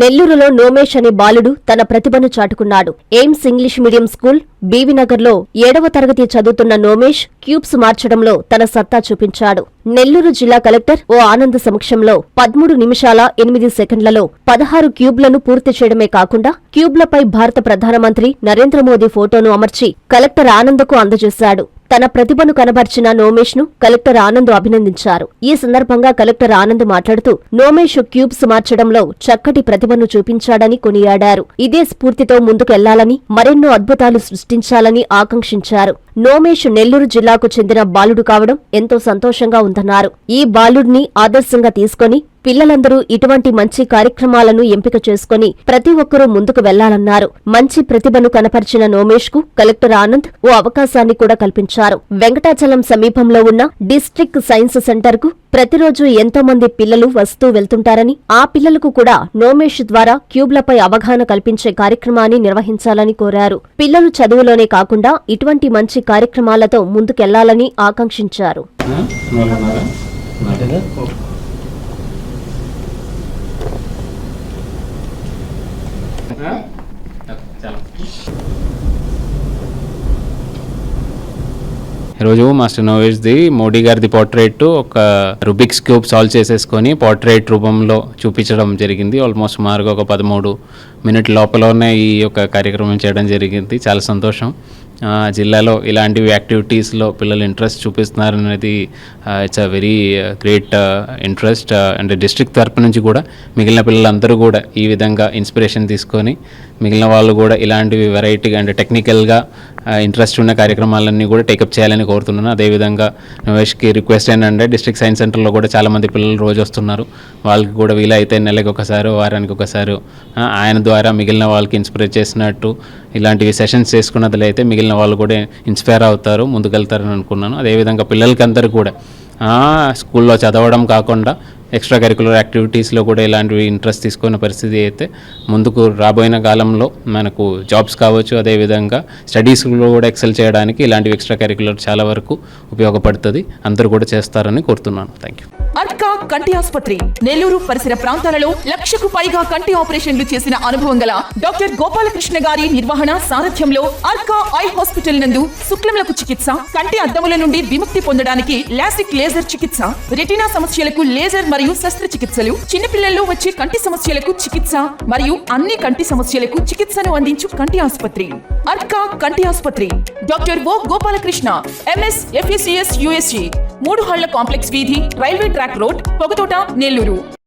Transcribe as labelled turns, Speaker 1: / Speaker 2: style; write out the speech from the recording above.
Speaker 1: నెల్లూరులో నోమేష్ అనే బాలుడు తన ప్రతిభను చాటుకున్నాడు. ఎయిమ్స్ ఇంగ్లీష్ మీడియం స్కూల్ బీవీనగర్లో ఏడవ తరగతి చదువుతున్న నోమేష్ క్యూబ్స్ మార్చడంలో తన సత్తా చూపించాడు. నెల్లూరు జిల్లా కలెక్టర్ ఓ ఆనంద్ సమక్షంలో పదమూడు నిమిషాల ఎనిమిది సెకండ్లలో పదహారు క్యూబ్లను పూర్తి చేయడమే కాకుండా క్యూబ్లపై భారత ప్రధానమంత్రి నరేంద్ర మోదీ ఫోటోను అమర్చి కలెక్టర్ ఆనంద్కు అందజేశాడు. తన ప్రతిభను కనబర్చిన నోమేష్ను కలెక్టర్ ఆనంద్ అభినందించారు. ఈ సందర్భంగా కలెక్టర్ ఆనంద్ మాట్లాడుతూ నోమేష్ క్యూబ్స్ మార్చడంలో చక్కటి ప్రతిభను చూపించాడని కొనియాడారు. ఇదే స్ఫూర్తితో ముందుకెళ్ళాలని మరెన్నో అద్భుతాలు సృష్టించాలని ఆకాంక్షించారు. నోమేష్ నెల్లూరు జిల్లాకు చెందిన బాలుడు కావడం ఎంతో సంతోషంగా ఉందన్నారు. ఈ బాలుడిని ఆదర్శంగా తీసుకొని పిల్లలందరూ ఇటువంటి మంచి కార్యక్రమాలను ఎంపిక చేసుకుని ప్రతి ఒక్కరూ ముందుకు వెళ్ళాలన్నారు. మంచి ప్రతిభను కనపరిచిన నోమేష్కు కలెక్టర్ ఆనంద్ ఓ అవకాశాన్ని కూడా కల్పించారు. వెంకటాచలం సమీపంలో ఉన్న డిస్ట్రిక్ట్ సైన్స్ సెంటర్కు ప్రతిరోజు ఎంతో మంది పిల్లలు వస్తూ వెళ్తుంటారని ఆ పిల్లలకు కూడా నోమేష్ ద్వారా క్యూబ్లపై అవగాహన కల్పించే కార్యక్రమాన్ని నిర్వహించాలని కోరారు. పిల్లలు చదువులోనే కాకుండా ఇటువంటి మంచి కార్యక్రమాలతో ముందుకెళ్ళాలని ఆకాంక్షించారు.
Speaker 2: ఈరోజు మాస్టర్ నోవేష్ది మోడీ గారిది పోర్ట్రేట్ ఒక రుబిక్స్ క్యూబ్ సాల్వ్ చేసేసుకొని పోర్ట్రేట్ రూపంలో చూపించడం జరిగింది. ఆల్మోస్ట్ సుమారుగా ఒక పదమూడు మినిట్ లోపలనే ఈ యొక్క కార్యక్రమం చేయడం జరిగింది. చాలా సంతోషం. జిల్లాలో ఇలాంటివి యాక్టివిటీస్లో పిల్లలు ఇంట్రెస్ట్ చూపిస్తున్నారు అనేది it's a very great interest and district తరపు నుంచి కూడా మిగిలిన పిల్లలందరూ కూడా ఈ విధంగా ఇన్స్పిరేషన్ తీసుకొని మిగిలిన వాళ్ళు కూడా ఇలాంటివి వెరైటీగా అంటే టెక్నికల్గా ఇంట్రెస్ట్ ఉన్న కార్యక్రమాలన్నీ కూడా టేకప్ చేయాలని కోరుతున్నాను. అదేవిధంగా నవేష్కి రిక్వెస్ట్ ఏంటంటే డిస్ట్రిక్ట్ సైన్స్ సెంటర్లో కూడా చాలామంది పిల్లలు రోజు వస్తున్నారు. వాళ్ళకి కూడా వీలైతే నెలకి ఒకసారి వారానికి ఒకసారి ఆయన ద్వారా మిగిలిన వాళ్ళకి ఇన్స్పైర్ చేసినట్టు ఇలాంటివి సెషన్స్ చేసుకున్నట్లయితే మిగిలిన వాళ్ళు కూడా ఇన్స్పైర్ అవుతారు ముందుకెళ్తారని అనుకున్నాను. అదేవిధంగా పిల్లలకి అందరూ కూడా స్కూల్లో చదవడం కాకుండా ఎక్స్ట్రా కరికులర్ యాక్టివిటీస్లో కూడా ఇలాంటివి ఇంట్రెస్ట్ తీసుకున్న పరిస్థితి అయితే ముందుకు రాబోయిన కాలంలో మనకు జాబ్స్ కావచ్చు అదేవిధంగా స్టడీస్లో కూడా ఎక్సెల్ చేయడానికి ఇలాంటివి ఎక్స్ట్రా కరికులర్ చాలా వరకు ఉపయోగపడుతుంది. అందరూ కూడా చేస్తారని కోరుతున్నాను. థ్యాంక్ యూ
Speaker 3: అర్కా కంటి ఆసుపత్రి నెల్లూరు పరిసర ప్రాంతాలలో లక్షకు పైగా కంటి ఆపరేషన్లు చేసిన అనుభవం గల డాక్టర్ గోపాలకృష్ణ గారి నిర్వహణ సారథ్యంలో అర్కా ఐ హాస్పిటల్ నందు శుక్లములకు చికిత్స కంటి అద్దముల నుండి విముక్తి పొందడానికి లాసిక్ లేజర్ చికిత్స రెటీనా సమస్యలకు లేజర్ మరియు శస్త్రచికిత్సలు. చిన్నపిల్లల్లో వచ్చే కంటి సమస్యలకు చికిత్స మరియు అన్ని కంటి సమస్యలకు చికిత్సను అందించు కంటి ఆసుపత్రి. అర్కా కంటి ఆసుపత్రి. Doctor O Gopalakrishna MS FSCS USG. మూడు హళ్ళ కాంప్లెక్స్ వీధి railway track road Pogathota Nellore.